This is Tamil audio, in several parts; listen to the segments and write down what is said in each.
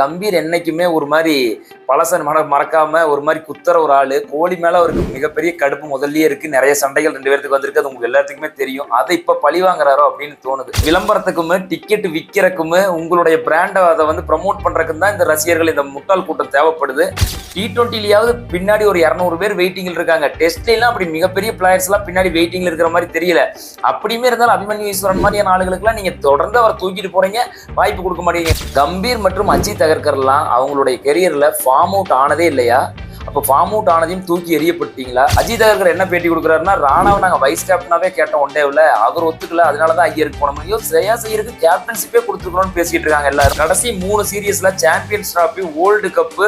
கம்பீர் என்னைக்குமே ஒரு மாதிரி பழசன் மன மறக்காம ஒரு மாதிரி குத்துற ஒரு ஆளு. கோழி மேல அவருக்கு மிகப்பெரிய கடுப்பு முதல்லயே இருக்கு. நிறைய சண்டைகள் ரெண்டு பேருக்கு வந்திருக்கு. அது உங்களுக்கு எல்லாத்துக்குமே தெரியும். அதை இப்ப பழி வாங்குறாரோ அப்படின்னு தோணுது. விளம்பரத்துக்குமே டிக்கெட் விற்கிறக்குமே உங்களுடைய பிராண்டை அதை வந்து ப்ரமோட் பண்றதுக்கு தான் இந்த ரசிகர்கள் இந்த முட்டாள் கூட்டம் தேவைப்படுது. டி டுவெண்ட்டிலேயாவது பின்னாடி ஒரு இரநூறு பேர் வெயிட்டிங்கில் இருக்காங்க. டெஸ்ட்லாம் அப்படி மிகப்பெரிய பிளேயர்ஸ் எல்லாம் பின்னாடி வெயிட்டிங்கில் இருக்கிற மாதிரி தெரியல. அப்படியுமே இருந்தாலும் அபிமன்யு ஈஸ்வரன் மாதிரியான ஆளுகளுக்குலாம் நீங்க தொடர்ந்து அவரை தூக்கிட்டு போறீங்க வாய்ப்பு கொடுக்க மாட்டீங்க. கம்பீர் மற்றும் அஜித் தகர்கர்லாம் அவங்களுடைய கெரியர்ல ஃபார்ம் அவுட் ஆனதே இல்லையா? அப்போ ஃபார்ம் அவுட் ஆனதையும் தூக்கி எறியப்பட்டீங்களா? அஜித் அகர்கர் என்ன பேட்டி கொடுக்குறாருன்னா ராணாவை நாங்கள் வைஸ் கேப்டனாவே கேட்டோம் ஒன் டேவில் அவர் ஒத்துக்கல அதனால தான் ஐயருக்கு போன முடியும் ஸ்ரேயா ஐயருக்கு கேப்டன்ஷிப்பே கொடுத்துருக்கணும்னு பேசிட்டு இருக்காங்க எல்லாரும். கடைசி மூணு சீரியஸ்ல champions trophy world cup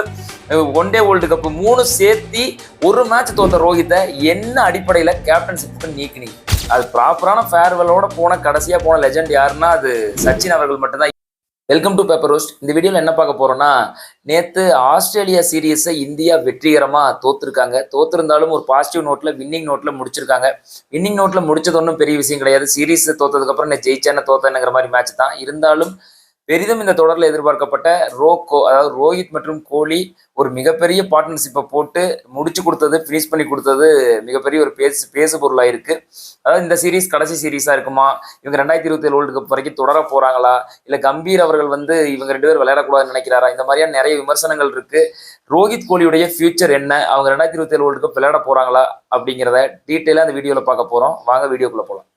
one day world cup மூணு சேர்த்தி ஒரு மேட்ச் தோத்த ரோஹித்தை என்ன அடிப்படையில் கேப்டன்ஷிப்புக்கு நீக்கினீங்க? அது ப்ராப்பரான ஃபேர்வெலோட போன கடைசியாக போன லெஜெண்ட் யாருன்னா அது சச்சின் அவர்கள் மட்டும்தான். வெல்கம் டு பேப்பர் ரோஸ்ட் இந்த வீடியோவில் என்ன பார்க்க போகிறோம்னா நேற்று ஆஸ்திரேலியா சீரியஸை இந்தியா வெற்றிகரமாக தோத்துருக்காங்க. தோத்திருந்தாலும் ஒரு பாசிட்டிவ் நோட்டில் வின்னிங் நோட்டில் முடிச்சிருக்காங்க. வின்னிங் நோட்டில் முடிச்சது ஒன்றும் பெரிய விஷயம் கிடையாது. சீரீஸ் தோத்ததுக்கப்புறம் நான் ஜெயிச்சேன்னு தோத்தேனுங்கிற மாதிரி மேட்ச் தான். இருந்தாலும் பெரிதும் இந்த தொடரில் எதிர்பார்க்கப்பட்ட ரோகோ அதாவது ரோஹித் மற்றும் கோலி ஒரு மிகப்பெரிய பார்ட்னர்ஷிப்பை போட்டு முடிச்சு கொடுத்தது ஃபினிஷ் பண்ணி கொடுத்தது மிகப்பெரிய ஒரு பேசு பேசு பொருளாக இருக்கு. அதாவது இந்த சீரீஸ் கடைசி சீரீஸாக இருக்குமா? இவங்க ரெண்டாயிரத்தி இருபத்தி ஏழு வேர்ல்டு கப் வரைக்கும் தொடர போகிறாங்களா இல்லை கம்பீர் அவர்கள் வந்து இவங்க ரெண்டு பேர் விளையாடக்கூடாதுன்னு நினைக்கிறாரா? இந்த மாதிரியான நிறைய விமர்சனங்கள் இருக்கு. ரோஹித் கோலியுடைய ஃபியூச்சர் என்ன? அவங்க ரெண்டாயிரத்தி இருபத்தி ஏழு வேர்ல்டு கப் விளையாட போகிறாங்களா அப்படிங்கிறத டீட்டெயிலாக அந்த வீடியோவில் பார்க்க போகிறோம் வாங்க வீடியோக்குள்ளே போகலாம்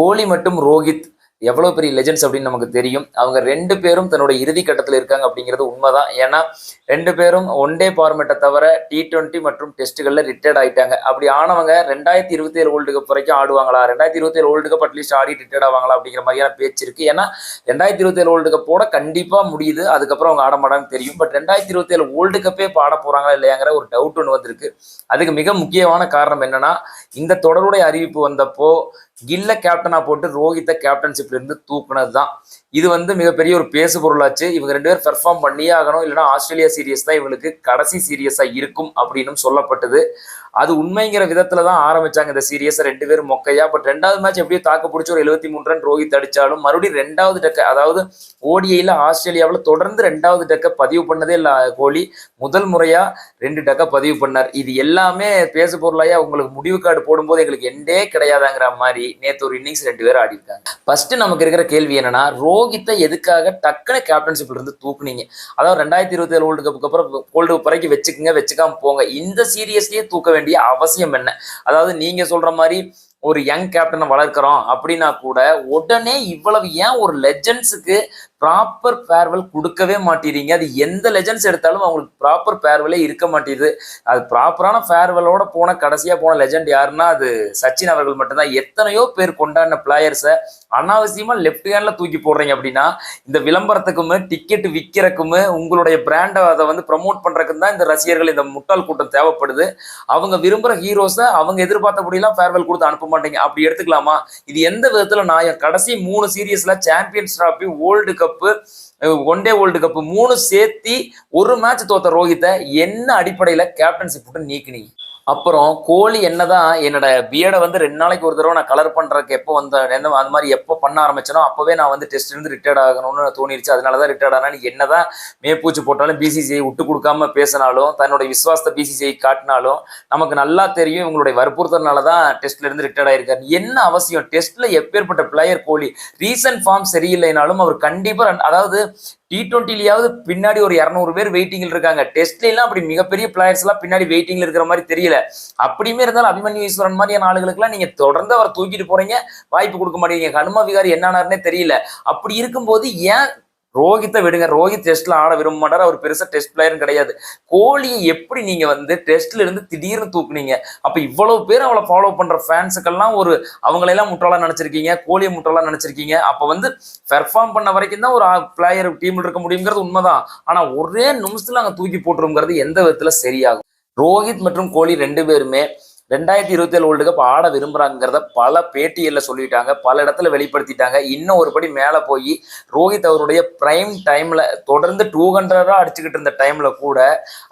கோலி மற்றும் ரோஹித். எவ்வளவு பெரிய லெஜெண்ட்ஸ் அப்படின்னு நமக்கு தெரியும். அவங்க ரெண்டு பேரும் தன்னோட இறுதி கட்டத்தில் இருக்காங்க அப்படிங்கிறது உண்மைதான். ஏன்னா ரெண்டு பேரும் ஒன் டே ஃபார்மேட்டை தவிர டி டுவெண்ட்டி மற்றும் டெஸ்ட்டுகளில் ரிட்டையர்ட் ஆயிட்டாங்க. அப்படி ஆனவங்க ரெண்டாயிரத்தி இருபத்தி ஏழு வேர்ல்டு கப் வரைக்கும் ஆடுவாங்களா? ரெண்டாயிரத்தி இருபத்தி ஏழு வேர்ல்டு கப் அட்லீஸ்ட் ஆடி ரிட்டையர்ட் ஆவாங்களா அப்படிங்கிற மாதிரியான பேச்சு இருக்கு. ஏன்னா ரெண்டாயிரத்தி இருபத்தி ஏழு வேர்ல்டு கப்போட கண்டிப்பாக முடியுது. அதுக்கப்புறம் அவங்க ஆட மாட்டாங்கன்னு தெரியும். பட் ரெண்டாயிரத்தி இருபத்தி ஏழு வேர்ல்டு கப்பே இப்போ ஆட இல்லையாங்கிற ஒரு டவுட் ஒன்று வந்திருக்கு. அதுக்கு மிக முக்கியமான காரணம் என்னன்னா இந்த தொடருடைய அறிவிப்பு வந்தப்போ கில்ல கேப்டனா போட்டு ரோஹித்தை கேப்டன்ஷிப்ல இருந்து தூக்குனது தான் இது வந்து மிகப்பெரிய ஒரு பேசு பொருளாச்சு. இவங்க ரெண்டு பேரும் பெர்ஃபார்ம் பண்ணியே ஆகணும். இல்லைன்னா ஆஸ்திரேலியா சீரியஸ் தான் இவங்களுக்கு கடைசி சீரியஸா இருக்கும் அப்படின்னு சொல்லப்பட்டது. அது உண்மைங்கிற விதத்துல தான் ஆரம்பிச்சாங்க இந்த சீரியஸை ரெண்டு பேரும் மொக்கையா. பட் ரெண்டாவது மேட்ச் எப்படியோ தாக்கு பிடிச்சி ஒரு எழுபத்தி மூணு ரன் ரோஹித் அடிச்சாலும் மறுபடியும் ரெண்டாவது டக்க அதாவது ஓடிஐல ஆஸ்திரேலியாவில் தொடர்ந்து ரெண்டாவது டக்க பதிவு பண்ணதே இல்லை கோலி. முதல் முறையா ரெண்டு டக்க பதிவு பண்ணார். இது எல்லாமே பேசு பொருளாயா உங்களுக்கு முடிவு கார்டு போடும்போது எங்களுக்கு எண்டே கிடையாதாங்கிற மாதிரி நேற்று ஒரு இன்னிங்ஸ் ரெண்டு பேரும் ஆடி இருக்காங்க ஃபர்ஸ்ட் நமக்கு இருக்கிற கேள்வி என்னன்னா ரோஹித்தை எதுக்காக டக்குனு கேப்டன்ஷிப்ல இருந்து தூக்குனீங்க? அதாவது ரெண்டாயிரத்தி இருபத்தி ஏழு வேர்ல்டு கப்புக்கு அப்புறம் வேர்ல்டு கப் வரைக்கும் வச்சுக்கோங்க வச்சுக்காம போங்க. இந்த சீரியஸ்லயே தூக்க வேண்டிய அவசியம் என்ன? அதாவது நீங்க சொல்ற மாதிரி ஒரு யங் கேப்டனை வளர்க்குறோம் அப்படின்னா கூட உடனே இவ்வளவு ஏன் ஒரு லெஜண்ட்ஸுக்கு ப்ராப்பர் ஃபேர்வெல் கொடுக்கவே மாட்டேறீங்க. அது எந்த லெஜன்ஸ் எடுத்தாலும் அவங்களுக்கு ப்ராப்பர் ஃபேர்வெலே இருக்க மாட்டேது. அது ப்ராப்பரான ஃபேர்வெலோட போன கடைசியாக போன லெஜண்ட் யாருன்னா அது சச்சின் அவர்கள் மட்டும்தான். எத்தனையோ பேர் கொண்டாடின பிளேயர்ஸை அனாவசியமாக லெஃப்ட் ஹேண்ட்ல தூக்கி போடுறீங்க அப்படின்னா இந்த விளம்பரத்துக்குமே டிக்கெட் விற்கிறக்குமே உங்களுடைய பிராண்டை அதை வந்து ப்ரமோட் பண்றதுக்கு தான் இந்த ரசிகர்கள் இந்த முட்டாள் கூட்டம் தேவைப்படுது. அவங்க விரும்புகிற ஹீரோஸை அவங்க எதிர்பார்த்தபடியெல்லாம் ஃபேர்வெல் கொடுத்து அனுப்ப மாட்டேங்க. அப்படி எடுத்துக்கலாமா? இது எந்த விதத்தில் நான் கடைசி மூணு சீரியஸில் champions trophy world cup one day world cup மூணு சேர்த்தி ஒரு மேட்ச் தோத்த ரோஹித்தை என்ன அடிப்படையில் கேப்டன்ஷிப் போட்டு நீக்கினீங்க? அப்புறம் கோழி என்னதான் என்னோட பிஎடை வந்து ரெண்டு நாளைக்கு ஒரு தடவை நான் கலர் பண்றதுக்கு எப்போ வந்த என்ன அந்த மாதிரி எப்போ பண்ண ஆரம்பிச்சனோ அப்பவே நான் வந்து டெஸ்ட் இருந்து ரிட்டையர்ட் ஆகணும்னு தோணிருச்சு. அதனால தான் ரிட்டையர்ட் ஆனால் என்ன என்னதான் மேப்பூச்சி போட்டாலும் பிசிசிஐ விட்டு கொடுக்காம பேசினாலும் தன்னோட விசுவாசத்தை பிசிசிஐ காட்டினாலும் நமக்கு நல்லா தெரியும் இவங்களுடைய வற்புறுத்தனால தான் டெஸ்ட்ல இருந்து ரிட்டையர்ட் ஆயிருக்காரு. என்ன அவசியம்? டெஸ்ட்ல எப்பேற்பட்ட பிளேயர் கோலி ரீசன்ட் ஃபார்ம் சரியில்லைனாலும் அவர் கண்டிப்பாக அதாவது டி டுவெண்ட்டிலேயாவது பின்னாடி ஒரு இரநூறு பேர் வெயிட்டிங்கில் இருக்காங்க. டெஸ்ட்லாம் அப்படி மிகப்பெரிய பிளேயர்ஸ் எல்லாம் பின்னாடி வெயிட்டிங்ல இருக்கிற மாதிரி தெரியல. அப்படியுமே இருந்தாலும் அபிமன்யு ஈஸ்வரன் மாதிரியான ஆளுகளுக்குலாம் நீங்க தொடர்ந்து அவரை தூக்கிட்டு போறீங்க வாய்ப்பு கொடுக்க மாட்டேங்க. ஹனுமா விகாரி என்னானாருன்னே தெரியல. அப்படி இருக்கும்போது ஏன் ரோஹித்தை விடுங்க. ரோஹித் டெஸ்ட்ல ஆட விரும்ப மாட்டார். அவர் பெருசா டெஸ்ட் பிளேயரும் கிடையாது. கோலியை எப்படி நீங்க வந்து டெஸ்ட்ல இருந்து திடீர்னு தூக்குனீங்க? அப்ப இவ்வளவு பேர் அவளை ஃபாலோ பண்ற ஃபேன்ஸுக்கெல்லாம் ஒரு அவங்களெல்லாம் முட்டாளா நினைச்சிருக்கீங்க. கோலியை முட்டாளா நினைச்சிருக்கீங்க. அப்ப வந்து பெர்ஃபார்ம் பண்ண வரைக்கும் தான் ஒரு பிளேயர் டீம்ல இருக்க முடியுங்கிறது உண்மைதான். ஆனா ஒரே நிமிஷத்துல அங்க தூக்கி போட்டுருங்கிறது எந்த விதத்துல சரியாகும். ரோஹித் மற்றும் கோலி ரெண்டு பேருமே ரெண்டாயிரத்தி இருபத்தி ஏழு வேர்ல்டு கப் ஆட விரும்புறாங்கிறத பல பேட்டியில் சொல்லிட்டாங்க. பல இடத்துல வெளிப்படுத்திட்டாங்க. இன்னும் ஒரு படி மேலே போய் ரோஹித் அவருடைய ப்ரைம் டைமில் தொடர்ந்து டூ ஹண்ட்ரடாக அடிச்சுக்கிட்டு இருந்த டைமில் கூட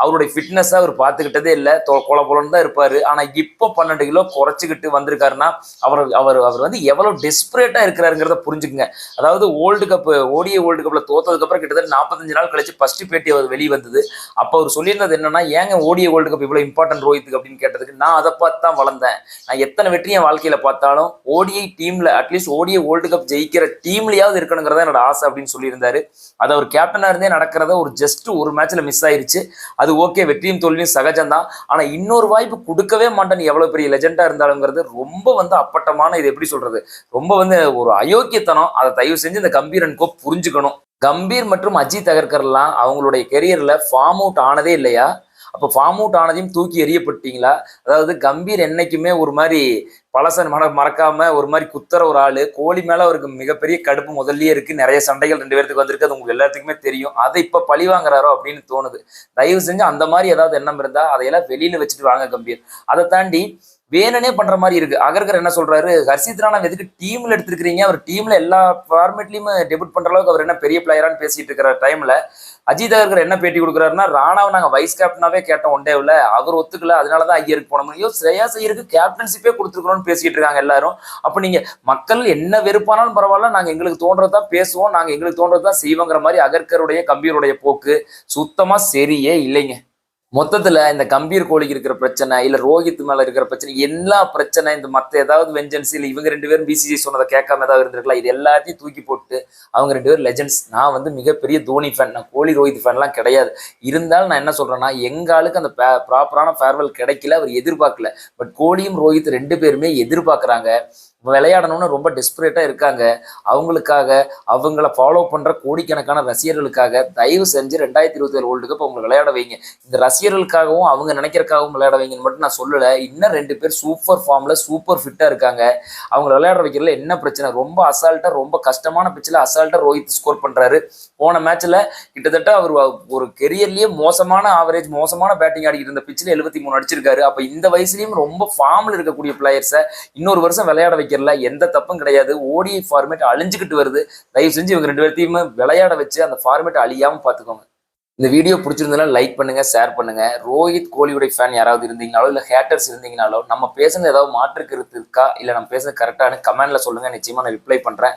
அவருடைய ஃபிட்னஸ் அவர் பார்த்துக்கிட்டதே இல்லை. கொல போலன்னு தான் இருப்பார். ஆனால் இப்போ பன்னெண்டு கிலோ குறைச்சிக்கிட்டு வந்திருக்காருன்னா அவர் அவர் அவர் வந்து எவ்வளோ டெஸ்பரேட்டா இருக்கிறாருங்கிறத புரிஞ்சுக்குங்க. அதாவது வேர்ல்டு கப் ஓடிய வேர்ல்டு கப்பில் தோத்ததுக்கப்புறம் கிட்டத்தட்ட நாற்பத்தஞ்சு நாள் கழிச்சு ஃபஸ்ட்டு பேட்டி அவர் வெளியே வந்தது அப்போ அவர் சொல்லியிருந்தது என்னன்னா ஏங்க ஓடிய வேர்ல்டு கப் இவ்வளோ இம்பார்ட்டன்ட் ரோஹித்துக்கு அப்படின்னு கேட்டதுக்கு நான் அதை பார்த்து தான் வளர்ந்தேன். நான் எத்தனை வெற்றி என் வாழ்க்கையில் பார்த்தாலும் ஓடிஐ டீமில் அட்லீஸ்ட் ஓடிஐ வேர்ல்டு கப் ஜெயிக்கிற டீம்லையாவது இருக்கணுங்கிறத என்னோட ஆசை அப்படின்னு சொல்லியிருந்தாரு. அது அவர் கேப்டனாக இருந்தே நடக்கிறத ஒரு ஜஸ்ட் ஒரு மேட்ச்சில் மிஸ் ஆயிருச்சு. அது ஓகே வெற்றியும் தோல்வியும் சகஜம்தான் ஆனால் இன்னொரு வாய்ப்பு கொடுக்கவே மாட்டேன். எவ்வளோ பெரிய லெஜெண்டாக இருந்தாலுங்கிறது ரொம்ப வந்து அப்பட்டமான இது எப்படி சொல்கிறது ரொம்ப வந்து ஒரு அயோக்கியத்தனம். அதை தயவு செஞ்சு இந்த கம்பீரன் கோ புரிஞ்சுக்கணும். கம்பீர் மற்றும் அஜித் அகர்கர்லாம் அவங்களுடைய கெரியரில் ஃபார்ம் அவுட் ஆனதே இல்லையா? அப்போ ஃபார்ம் அவுட் ஆனதையும் தூக்கி எறியப்பட்டீங்களா? அதாவது கம்பீர் என்னைக்குமே ஒரு மாதிரி பழசன் மன மறக்காம ஒரு மாதிரி குத்துற ஒரு ஆளு கோழி மேல அவருக்கு மிகப்பெரிய கடுப்பு முதல்லயே இருக்கு. நிறைய சண்டைகள் ரெண்டு பேருக்கு வந்திருக்கு. அது உங்களுக்கு எல்லாத்துக்குமே தெரியும். அதை இப்ப பழி வாங்குறாரோ அப்படின்னு தோணுது. தயவு செஞ்சு அந்த மாதிரி ஏதாவது எண்ணம் இருந்தா அதையெல்லாம் வெளியில வச்சுட்டு வாங்க கம்பீர். அதை தாண்டி வேணுனே பண்ற மாதிரி இருக்கு. அகர்கர் என்ன சொல்றாரு? ஹர்ஷித் ராணா எதுக்கு டீம்ல எடுத்திருக்கிறீங்க? அவர் டீம்ல எல்லா ஃபார்மேட்லயுமே டெபியூட் பண்ற அளவுக்கு அவர் என்ன பெரிய பிளேயரான்னு பேசிட்டு இருக்கிற டைம்ல அஜித் அகர்கர் என்ன பேட்டி கொடுக்குறாருன்னா ராணாவை நாங்க வைஸ் கேப்டனாவே கேட்டோம் ஒன் டேவில் அவர் ஒத்துக்கல. அதனாலதான் ஐயருக்கு போன முடியும் ஸ்ரேயா ஐயருக்கு கேப்டன்ஷிப்பே கொடுத்துருக்கணும்னு பேசிட்டு இருக்காங்க எல்லாரும். அப்ப நீங்க மக்கள் என்ன வெறுப்பானாலும் பரவாயில்ல. நாங்க எங்களுக்கு தோன்றதா பேசுவோம். நாங்க எங்களுக்கு தோன்றதா செய்வோங்கிற மாதிரி அகர்கருடைய கம்பீருடைய போக்கு சுத்தமா சரியே இல்லைங்க. மொத்தத்துல இந்த கம்பீர் கோழிக்கு இருக்கிற பிரச்சனை இல்ல ரோஹித் மேல இருக்கிற பிரச்சனை எல்லா பிரச்சனை இந்த மத்த ஏதாவது வெஞ்சன்ஸ் இல்ல இவங்க ரெண்டு பேரும் பிசிசி சொன்னதை கேட்காம ஏதாவது இருந்திருக்கலாம். இது எல்லாத்தையும் தூக்கி போட்டு அவங்க ரெண்டு பேரும் லெஜெண்ட்ஸ் நான் வந்து மிகப்பெரிய தோனி ஃபேன் நான் கோலி ரோஹித் ஃபேன்லாம் கிடையாது. இருந்தாலும் நான் என்ன சொல்றேன்னா எங்க ஆளுக்கு அந்த ப்ராப்பரான ஃபேர்வெல் கிடைக்கல அவர் எதிர்பார்க்கல. பட் கோலியும் ரோஹித் ரெண்டு பேருமே எதிர்பார்க்கறாங்க. விளையாடணும்னு ரொம்ப டெஸ்பரேட்டா இருக்காங்க. அவங்களுக்காக அவங்கள ஃபாலோ பண்ணுற கோடிக்கணக்கான ரசிகர்களுக்காக தயவு செஞ்சு ரெண்டாயிரத்தி இருபத்தி ஏழு வேர்ல்டு கப் அவங்க விளையாட வைங்க. இந்த ரசிகர்களுக்காகவும் அவங்க நினைக்கிறக்காகவும் விளையாட வைங்கன்னு மட்டும் நான் சொல்லலை. இன்னும் ரெண்டு பேர் சூப்பர் ஃபார்மில் சூப்பர் ஃபிட்டாக இருக்காங்க. அவங்க விளையாட வைக்கிறதுல என்ன பிரச்சனை? ரொம்ப அசால்ட்டாக ரொம்ப கஷ்டமான பிச்சில் அசால்ட்டாக ரோஹித் ஸ்கோர் பண்ணுறாரு போன மேட்ச்சில் கிட்டத்தட்ட அவர் ஒரு கெரியர்லேயே மோசமான ஆவரேஜ் மோசமான பேட்டிங் ஆடிக்கிட்டு இருந்த பிச்சில் எழுபத்தி மூணு அடிச்சிருக்காரு. அப்போ இந்த வயசுலேயும் ரொம்ப ஃபார்மில் இருக்கக்கூடிய பிளேயர்ஸை இன்னொரு வருஷம் விளையாட வைக்கிற தெரியல எந்த தப்பும் கிடையாது. ஓடிஐ ஃபார்மேட் அழிஞ்சுக்கிட்டு வருது. தயவு செஞ்சு இவங்க ரெண்டு பேர்த்தையுமே விளையாட வச்சு அந்த ஃபார்மேட் அழியாம பாத்துக்கோங்க இந்த வீடியோ பிடிச்சிருந்ததுனா லைக் பண்ணுங்க ஷேர் பண்ணுங்க. ரோஹித் கோலியுடைய ஃபேன் யாராவது இருந்தீங்கனாலோ இல்ல ஹேட்டர்ஸ் இருந்தீங்கனாலோ நம்ம பேசுனது ஏதாவது மாற்று கருத்து இருக்கா? இல்ல நம்ம பேசுறது கரெக்டான கமெண்ட்ல சொல்லுங்க. நிச்சயமா நான் ரிப்ளை பண்றேன்.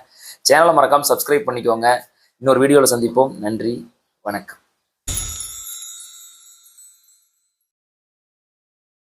சேனலை மறக்காம சப்ஸ்கிரைப் பண்ணிக்கோங்க. இன்னொரு வீடியோவில் சந்திப்போம். நன்றி. வணக்கம்.